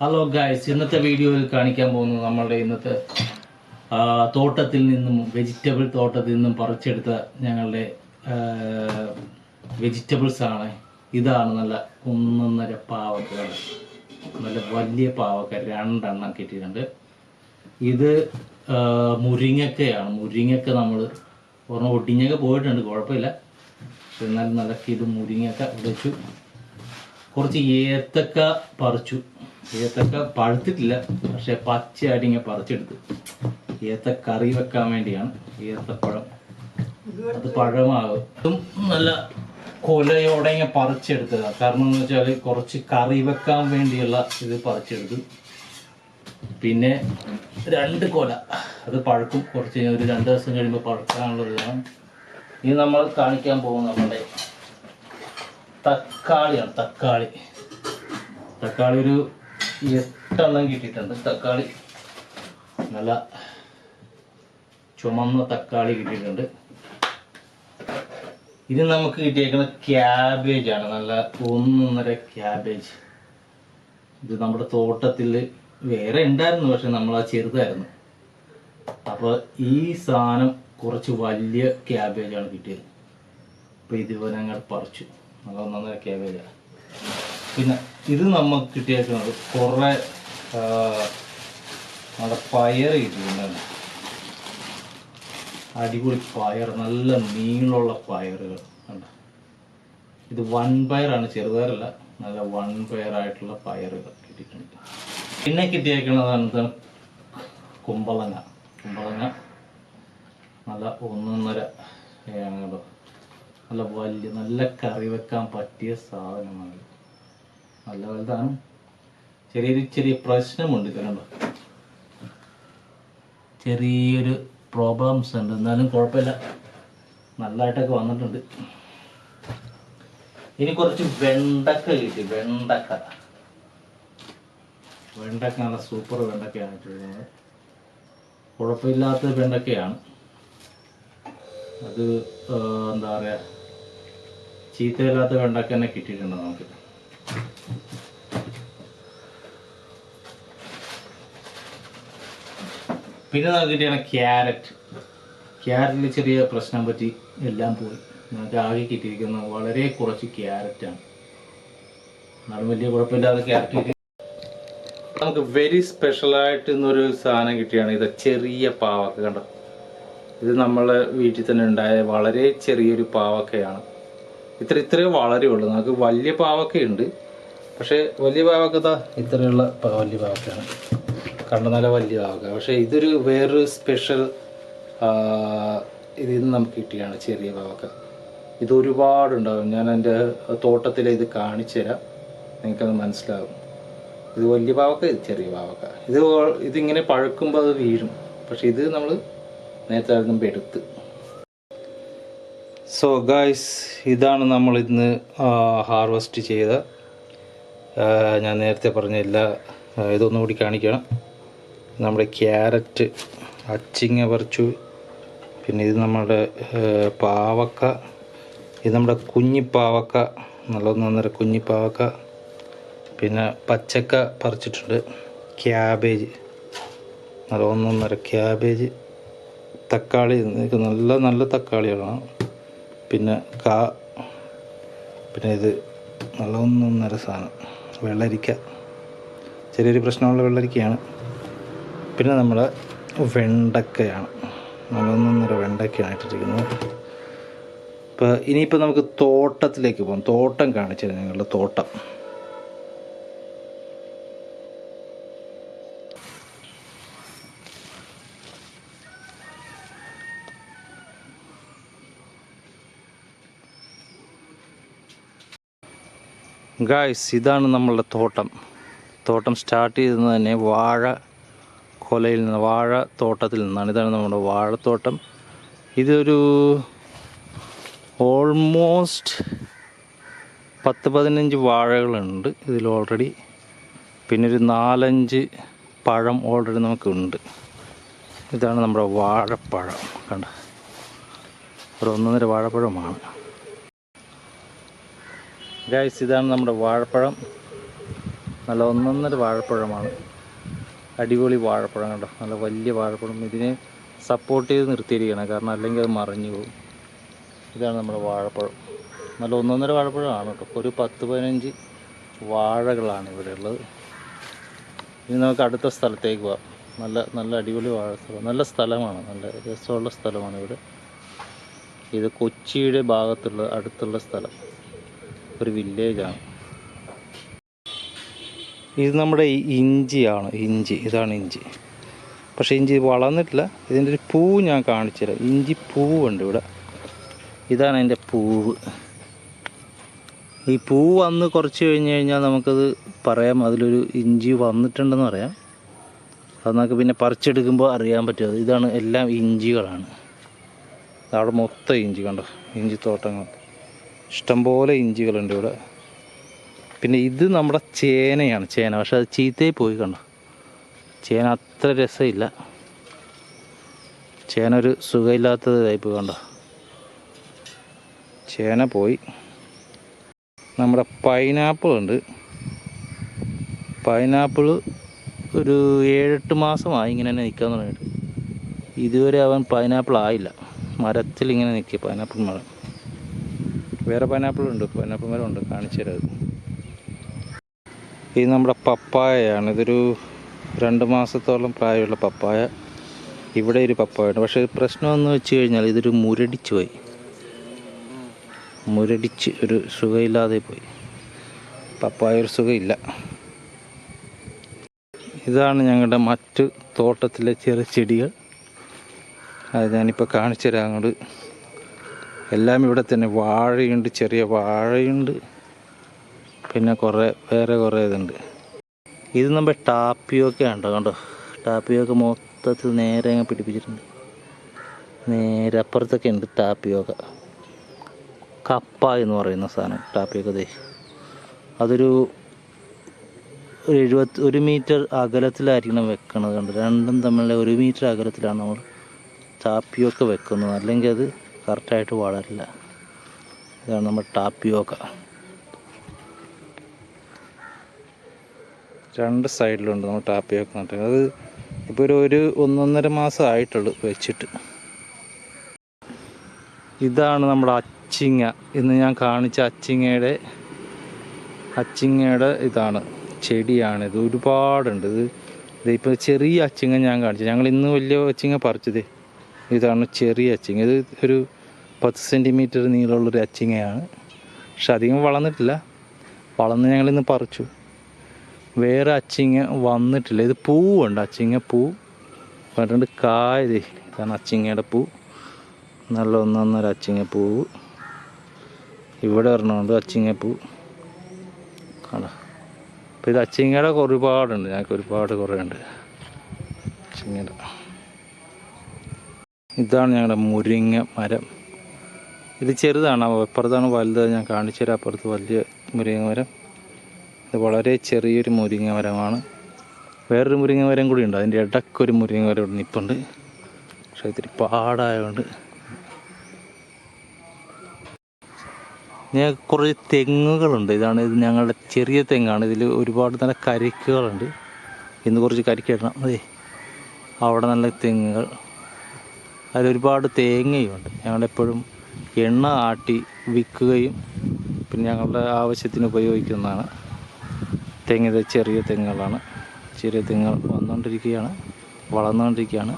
Hello guys ഇന്നത്തെ വീഡിയോയിൽ കാണിക്കാൻ പോകുന്നത് നമ്മളുടെ ഇന്നത്തെ തോട്ടത്തിൽ നിന്നും വെജിറ്റബിൾ തോട്ടത്തിൽ നിന്നും പറിച്ചെടുത്ത ഞങ്ങളുടെ വെജിറ്റബിൾസ് ആണ്. ഇതാണ് നല്ല ഒന്നൊന്നര പാവക്കകൾ നല്ല വലിയ പാവക്ക. രണ്ടെണ്ണം കിട്ടിയിട്ടുണ്ട്. ഇത് മുരിങ്ങക്കയാണ്. മുരിങ്ങക്ക നമ്മൾ ഒരെണ്ണം ഒടിഞ്ഞൊക്കെ പോയിട്ടുണ്ട്. കുഴപ്പമില്ല. എന്നാലും നല്ല ഇത് മുരിങ്ങക്ക വെച്ചു കുറച്ച് ഏത്തക്ക പറിച്ചു. ഏത്തക്ക പഴുത്തിട്ടില്ല പക്ഷെ പച്ചയായിട്ട് ഇങ്ങനെ പറിച്ചെടുത്ത്. ഏത്ത കറി വെക്കാൻ വേണ്ടിയാണ് ഏത്തപ്പഴം. അത് പഴമാകും. നല്ല കൊലയോടെ ഇങ്ങനെ പറിച്ചെടുത്തതാണ് കാരണം എന്ന് വെച്ചാൽ കുറച്ച് കറി വെക്കാൻ വേണ്ടിയുള്ള ഇത് പറിച്ചെടുത്തു. പിന്നെ രണ്ട് കൊല. അത് പഴുക്കും. കുറച്ച് ഒരു രണ്ട് ദിവസം കഴിയുമ്പോൾ പഴുക്കാനുള്ളതാണ് ഇത് നമ്മൾ കാണിക്കാൻ പോകും നമ്മുടെ തക്കാളിയാണ്. തക്കാളി. തക്കാളി ഒരു എട്ടെണ്ണം കിട്ടിയിട്ടുണ്ട്. തക്കാളി. നല്ല ചുമന്ന തക്കാളി കിട്ടിയിട്ടുണ്ട്. ഇത് നമുക്ക് കിട്ടിയേക്കുന്ന ക്യാബേജ് ആണ്. നല്ല ഒന്നൊന്നര ക്യാബേജ് ഇത് നമ്മുടെ തോട്ടത്തിൽ വേറെ ഉണ്ടായിരുന്നു പക്ഷെ നമ്മൾ ആ ചെറുതായിരുന്നു. അപ്പോൾ ഈ സാധനം കുറച്ച് വലിയ ക്യാബേജ് ആണ് കിട്ടിയത്. അപ്പോൾ ഇതുപോലെ ഞങ്ങൾ പറിച്ചു. നല്ല ഒന്നൊന്നര ക്യാബേജാണ് പിന്നെ ഇത് നമുക്ക് കിട്ടിയേക്കുന്നത് കുറേ നമ്മുടെ പയർ കിട്ടിയിട്ടുണ്ട് അടിപൊളി പയർ നല്ല നീളമുള്ള പയറുകൾ. കണ്ടോ? ഇത് വൺ പയറാണ് ചെറുപയറല്ല നല്ല വൺ പയറായിട്ടുള്ള പയറുകൾ കിട്ടിയിട്ടുണ്ട്. പിന്നെ കിട്ടിയേക്കുന്നതാണ് എന്താണ്? കുമ്പളങ്ങ. കുമ്പളങ്ങ നല്ല ഒന്നൊന്നര ഏങ്ങടോ നല്ല വലിയ നല്ല കറി വെക്കാൻ പറ്റിയ സാധനമാണ്. നല്ല വലുതാണ് ചെറിയൊരു ചെറിയ പ്രശ്നമുണ്ട് കാരണം ചെറിയൊരു പ്രോബ്ലംസ് ഉണ്ട്. എന്നാലും കുഴപ്പമില്ല. നല്ലതായിട്ടൊക്കെ വന്നിട്ടുണ്ട്. ഇനി കുറച്ച് വെണ്ടക്ക കിട്ടി. വെണ്ടക്ക. വെണ്ടക്ക നല്ല സൂപ്പർ വെണ്ടക്കയാണ് ഇട്ടിരിക്കുന്നത് കുഴപ്പമില്ലാത്ത വെണ്ടക്കയാണ്. അത് എന്താ പറയുക ചീത്തയില്ലാത്ത വെണ്ടക്ക തന്നെ കിട്ടിയിട്ടുണ്ട് നമുക്ക്. പിന്നെ നമുക്ക് കിട്ടിയാണ് ക്യാരറ്റ്. ക്യാരറ്റിൽ ചെറിയ പ്രശ്നം പറ്റി എല്ലാം പോയി. നമുക്ക് ആകെ കിട്ടിയിരിക്കുന്നത് വളരെ കുറച്ച് ക്യാരറ്റാണ്. എന്നാലും വലിയ കുഴപ്പമില്ലാതെ ക്യാരറ്റ് കിട്ടി. നമുക്ക് വെരി സ്പെഷ്യലായിട്ട് ഇന്നൊരു സാധനം കിട്ടിയാണ്. ഇത് ചെറിയ പാവക്ക കണ്ടോ? ഇത് നമ്മളെ വീട്ടിൽ തന്നെ ഉണ്ടായ വളരെ ചെറിയൊരു പാവക്കയാണ്. ഇത്ര ഇത്രയേ വളരെയുള്ളൂ നമുക്ക് വലിയ പാവക്കയുണ്ട് പക്ഷേ വലിയ പാവക്ക ദാ ഇത്രയുള്ള വലിയ പാവക്കയാണ്. കണ്ട നല്ല വലിയ പാവക്ക പക്ഷേ ഇതൊരു വേറൊരു സ്പെഷ്യൽ ഇതിൽ നിന്ന് നമുക്ക് കിട്ടിയാണ് ചെറിയ പാവക്ക. ഇത് ഒരുപാടുണ്ടാവും. ഞാൻ എന്റെ തോട്ടത്തിൽ ഇത് കാണിച്ചു തരാം നിങ്ങൾക്കത് മനസ്സിലാകും ഇത് വലിയ പാവക്ക ഇത് ചെറിയ പാവക്ക. ഇത് ഇതിങ്ങനെ പഴുക്കുമ്പോൾ അത് വീഴും. പക്ഷെ ഇത് നമ്മൾ നേരത്തെ അതിൽ എടുത്ത്. സോ ഗായ്സ് ഇതാണ് നമ്മൾ ഇന്ന് ഹാർവെസ്റ്റ് ചെയ്ത ഞാൻ നേരത്തെ പറഞ്ഞ എല്ലാ ഇതൊന്നും കൂടി കാണിക്കണം. നമ്മുടെ ക്യാരറ്റ് അച്ചിങ്ങ പറിച്ചു. പിന്നെ ഇത് നമ്മുടെ പാവക്ക ഇത് നമ്മുടെ കുഞ്ഞിപ്പാവക്ക നല്ല ഒന്നൊന്നര കുഞ്ഞിപ്പാവക്ക പിന്നെ പച്ചക്ക പറിച്ചിട്ടുണ്ട് ക്യാബേജ് നല്ല ഒന്നൊന്നര ക്യാബേജ്. തക്കാളി നല്ല നല്ല തക്കാളികളാണ്. പിന്നെ കാ പിന്നെ ഇത് നല്ല ഒന്നൊന്നര സാധനം. വെള്ളരിക്ക. ചെറിയൊരു പ്രശ്നമുള്ള വെള്ളരിക്കയാണ്. പിന്നെ നമ്മൾ വെണ്ടക്കയാണ്. നല്ലൊന്നൊന്നര വെണ്ടക്കയാണ് ഇട്ടിരിക്കുന്നത്. ഇപ്പോൾ ഇനിയിപ്പോൾ നമുക്ക് തോട്ടത്തിലേക്ക് പോകാം. തോട്ടം കാണിച്ചു തരാം ഞങ്ങളുടെ തോട്ടം. ഗായ്സ് ഇതാണ് നമ്മളുടെ തോട്ടം. തോട്ടം സ്റ്റാർട്ട് ചെയ്തത് തന്നെ വാഴ കൊലയിൽ നിന്ന് വാഴ തോട്ടത്തിൽ നിന്നാണ്. ഇതാണ് നമ്മുടെ വാഴത്തോട്ടം ഇതൊരു ഓൾമോസ്റ്റ് പത്ത് പതിനഞ്ച് വാഴകളുണ്ട് ഇതിൽ ഓൾറെഡി പിന്നെ ഒരു നാലഞ്ച് പഴം ഓൾറെഡി നമുക്കുണ്ട്. ഇതാണ് നമ്മുടെ വാഴപ്പഴം. കണ്ട? ഒരു ഒന്നൊന്നര വാഴപ്പഴമാണ്. ഗായ്സ് ഇതാണ് നമ്മുടെ വാഴപ്പഴം. നല്ല ഒന്നൊന്നര വാഴപ്പഴമാണ്. അടിപൊളി വാഴപ്പഴം കണ്ടോ? നല്ല വലിയ വാഴപ്പഴം. ഇതിനെ സപ്പോർട്ട് ചെയ്ത് നിർത്തിയിരിക്കണം കാരണം അല്ലെങ്കിൽ അത് മറിഞ്ഞു പോകും. ഇതാണ് നമ്മുടെ വാഴപ്പഴം. നല്ല ഒന്നൊന്നര വാഴപ്പഴമാണ് കേട്ടോ. ഒരു പത്ത് പതിനഞ്ച് വാഴകളാണ് ഇവിടെ ഉള്ളത്. ഇനി നമുക്ക് അടുത്ത സ്ഥലത്തേക്ക് പോവാം. നല്ല നല്ല അടിപൊളി വാഴ സ്ഥലം. നല്ല സ്ഥലമാണ്. നല്ല രസമുള്ള സ്ഥലമാണ് ഇവിടെ. ഇത് കൊച്ചിയുടെ ഭാഗത്തുള്ള അടുത്തുള്ള സ്ഥലം. ഒരു വില്ലേജാണ് ഇത് നമ്മുടെ ഇഞ്ചിയാണ് ഇഞ്ചി. ഇതാണ് ഇഞ്ചി. പക്ഷേ ഇഞ്ചി വളർന്നിട്ടില്ല. ഇതിന്റെ ഒരു പൂ ഞാൻ കാണിച്ചു തരാം. ഇഞ്ചി പൂവുണ്ട് ഇവിടെ. ഇതാണ് അതിന്റെ പൂവ്. ഈ പൂ വന്ന് കുറച്ച് കഴിഞ്ഞ് കഴിഞ്ഞാൽ നമുക്കത് പറയാം. അതിലൊരു ഇഞ്ചി വന്നിട്ടുണ്ടെന്ന് പറയാം. അത് നമുക്ക് പിന്നെ പറിച്ചെടുക്കുമ്പോൾ അറിയാൻ പറ്റും. ഇതാണ് എല്ലാം ഇഞ്ചികളാണ്. അവിടെ മൊത്തം ഇഞ്ചി കണ്ടോ? ഇഞ്ചി തോട്ടങ്ങൾ ഇഷ്ടംപോലെ ഇഞ്ചികളുണ്ട് ഇവിടെ. പിന്നെ ഇത് നമ്മുടെ ചേനയാണ് ചേന. പക്ഷെ അത് ചീത്തയിൽ പോയി കണ്ടു? ചേന അത്ര രസമില്ല. ചേന ഒരു സുഖമില്ലാത്തതായി പോയി കണ്ടോ? ചേന പോയി. നമ്മുടെ പൈനാപ്പിൾ ഉണ്ട്. പൈനാപ്പിൾ ഒരു ഏഴെട്ട് മാസമായി ഇങ്ങനെ തന്നെ നിൽക്കാൻ തുടങ്ങിയിട്ട്. ഇതുവരെ അവൻ പൈനാപ്പിൾ ആയില്ല. മരത്തിൽ ഇങ്ങനെ നിൽക്കുക പൈനാപ്പിൾ മരം. വേറെ പൈനാപ്പിളും ഉണ്ട് പൈനാപ്പിൾ മരം ഉണ്ട് കാണിച്ചു തരാം. ഇത് നമ്മുടെ പപ്പായയാണ്. ഇതൊരു രണ്ട് മാസത്തോളം പ്രായമുള്ള പപ്പായ. ഇവിടെ ഒരു പപ്പായുണ്ട് പക്ഷേ പ്രശ്നമെന്ന് വെച്ച് കഴിഞ്ഞാൽ ഇതൊരു മുരടിച്ചു പോയി. മുരടിച്ച് ഒരു സുഖമില്ലാതെ പോയി. പപ്പായ ഒരു സുഖമില്ല. ഇതാണ് ഞങ്ങളുടെ മറ്റ് തോട്ടത്തിലെ ചെറിയ ചെടികൾ. അത് ഞാനിപ്പോൾ കാണിച്ചു തരാം അങ്ങോട്ട്. എല്ലാം ഇവിടെ തന്നെ വാഴയുണ്ട് ചെറിയ വാഴയുണ്ട്. പിന്നെ കുറേ വേറെ കുറേ ഇതുണ്ട്. ഇത് നമ്മുടെ ടാപ്പിയൊക്കെ ഉണ്ടോ കണ്ടോ? ടാപ്പിയൊക്കെ മൊത്തത്തിൽ നേരെ അങ്ങ് പിടിപ്പിച്ചിട്ടുണ്ട്. നേരെ അപ്പുറത്തൊക്കെ ഉണ്ട് ടാപ്പിയൊക്കെ. കപ്പ എന്ന് പറയുന്ന സാധനം ടാപ്പിയൊക്കെ ദേ. അതൊരു ഒരു എഴുപത്തി ഒരു മീറ്റർ അകലത്തിലായിരിക്കണം വെക്കണത് കണ്ടോ? രണ്ടും തമ്മിലുള്ള ഒരു മീറ്റർ അകലത്തിലാണ് നമ്മൾ ടാപ്പിയൊക്കെ വെക്കുന്നത്. അല്ലെങ്കിൽ അത് കറക്റ്റായിട്ട് വളരില്ല. ഇതാണ് നമ്മുടെ ടാപ്പിയോക്ക രണ്ട് സൈഡിലുണ്ട് നമ്മൾ ടാപ്പിയോക്ക നട്ടത് അത് ഇപ്പോൾ ഒരു ഒരു ഒന്നൊന്നര മാസം ആയിട്ടുള്ളൂ വെച്ചിട്ട്. ഇതാണ് നമ്മുടെ അച്ചിങ്ങ. ഇന്ന് ഞാൻ കാണിച്ച അച്ചിങ്ങയുടെ അച്ചിങ്ങയുടെ ഇതാണ് ചെടിയാണ്. ഇത് ഒരുപാടുണ്ട്. ഇത് ഇതിപ്പോൾ ചെറിയ അച്ചിങ്ങ ഞാൻ കാണിച്ചു. ഞങ്ങൾ ഇന്ന് വലിയ അച്ചിങ്ങ പറിച്ചത്. ഇതാണ് ചെറിയ അച്ചിങ്ങ. ഇത് ഒരു പത്ത് സെന്റിമീറ്റർ നീളമുള്ളൊരു അച്ചിങ്ങയാണ്. പക്ഷെ അധികം വളർന്നിട്ടില്ല. വളർന്ന് ഞങ്ങളിന്ന് പറിച്ചു. വേറെ അച്ചിങ്ങ വന്നിട്ടില്ല. ഇത് പൂവുണ്ട്. അച്ചിങ്ങ പൂ പറഞ്ഞിട്ടുണ്ട് കായ ദേ. ഇതാണ് അച്ചിങ്ങയുടെ പൂ. നല്ല ഒന്നൊന്നര അച്ചിങ്ങ പൂവ് ഇവിടെ ഒരെണ്ണമുണ്ട് അച്ചിങ്ങ പൂ കാണാം അപ്പോൾ ഇത് അച്ചിങ്ങയുടെ ഒരുപാടുണ്ട്. ഞങ്ങൾക്ക് ഒരുപാട് കുറേ ഉണ്ട് അച്ചിങ്ങയുടെ. ഇതാണ് ഞങ്ങളുടെ മുരിങ്ങ മരം. ഇത് ചെറുതാണ്. അപ്പുറത്താണ് വലുത് ഞാൻ കാണിച്ചു തരാം. അപ്പുറത്ത് വലിയ മുരിങ്ങ മരം. ഇത് വളരെ ചെറിയൊരു മുരിങ്ങ മരമാണ്. വേറൊരു മുരിങ്ങ മരം കൂടി ഉണ്ട്. അതിന്റെ ഇടയ്ക്കൊരു മുരിങ്ങ മരം ഇവിടെ നിൽപ്പുണ്ട് പക്ഷേ ഇത്തിരി പാടായതുകൊണ്ട് ഞാൻ കുറേ തെങ്ങുകളുണ്ട്. ഇതാണ് ഇത് ഞങ്ങളുടെ ചെറിയ തെങ്ങാണ്. ഇതിൽ ഒരുപാട് നല്ല കരിക്കുകളുണ്ട്. ഇന്ന് കുറച്ച് കരിക്കിടണം അതെ. അവിടെ നല്ല തെങ്ങുകൾ. അതിലൊരുപാട് തേങ്ങയുണ്ട്. ഞങ്ങളെപ്പോഴും എണ്ണ ആട്ടി വിൽക്കുകയും പിന്നെ ഞങ്ങളുടെ ആവശ്യത്തിന് ഉപയോഗിക്കുന്നതാണ്. തെങ്ങ് ചെറിയ തെങ്ങുകളാണ്. ചെറിയ തെങ്ങുകൾ വന്നുകൊണ്ടിരിക്കുകയാണ് വളർന്നുകൊണ്ടിരിക്കുകയാണ്.